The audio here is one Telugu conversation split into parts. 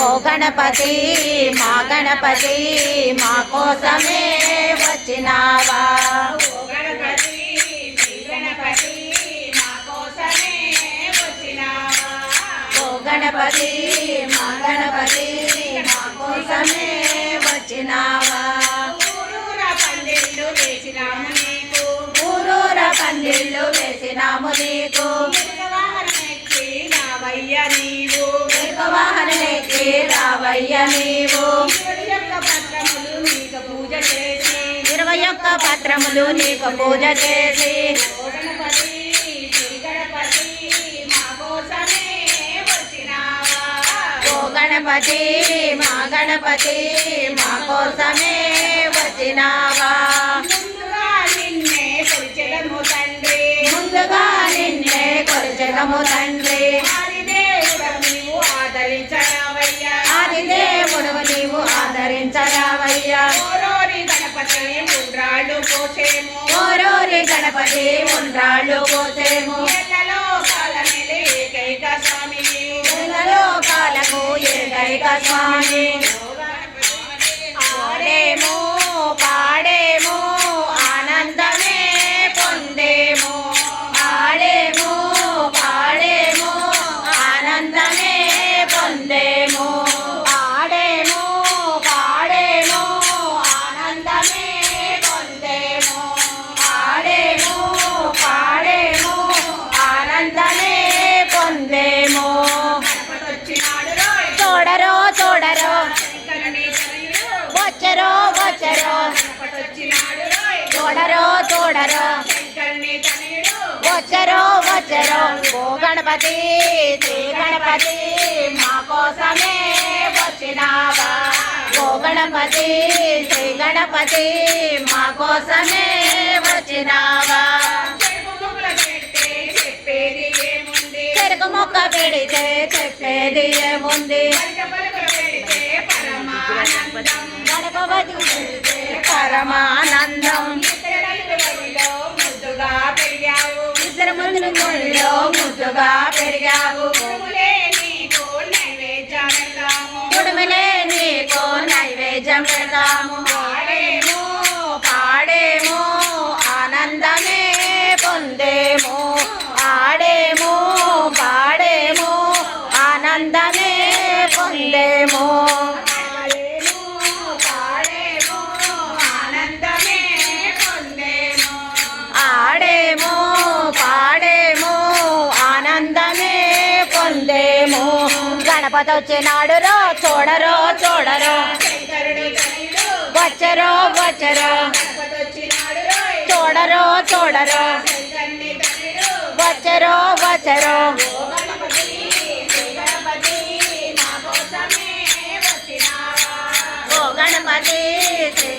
ఓ గణపతి మా గణపతి మా కోసమే వచ్చినావా? రావయ్య నీవు శివుడి యొక్క పత్రములు నీకు పూజ చేసి ఇరవై ఒక్క పత్రములు నీకు పూజ చేసి గణపతి మా గణపతి మా గణపతి మా కోసమే వచ్చినావా? నిన్నే కొలిచెదము తండ్రి. ముందుగా నిన్నే కొలిచెదము తండ్రి. ఆదరించరావయ్యా ఓరోరి గణపతి ఉండ్రాళ్ళు పోసేము. ఓరోరి గణపతి ఉండ్రాళ్ళు పోసేము. ఎల్లలో కాలమేలే ఏకైక స్వామి. ఎల్లలో ఏకైక స్వామి. శంకరుని తనయుడు వచ్చరో వచ్చరో. ఓ గణపతి శ్రీ గణపతి మా కోసమే వచ్చినావా? ఓ గణపతి శ్రీ గణపతి మా కోసమే వచ్చినావా? చెరుకు మొక్క పెడితే చెప్పేది ఏముంది? పరమానందం. గుడిలో ముద్దుగా పెరిగావు. నీకు కుడుములే నీకు నైవేద్యం పెడతాము పాడేము పాడేము ఆనందమే పొందేము. ఆడేము పాడేము ఆనందమే పొందేము. గణపతి చూడరో చూడరో. వచ్చరో వచ్చరో. చూడరో చూడరో. వచ్చరో వచ్చరో. గణపతి శ్రీ గణపతి మా కోసమే వచ్చినావా? ఓ గణపతి శ్రీ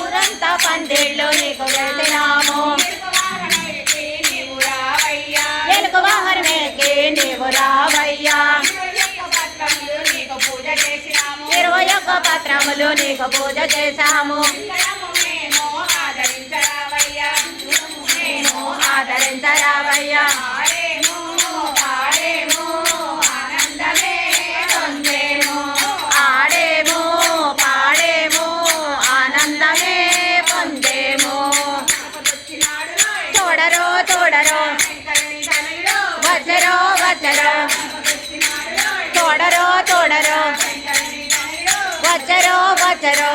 ఊరంతా పందిళ్ళు నీకు వేసినాము. రావయ్యా. పత్రములు నీకు పూజ చేసినాము ఇరవై ఒక్క పత్రములు నీకు పూజ చేశాము ఆదరించరావయ్యా. bacharo bacharo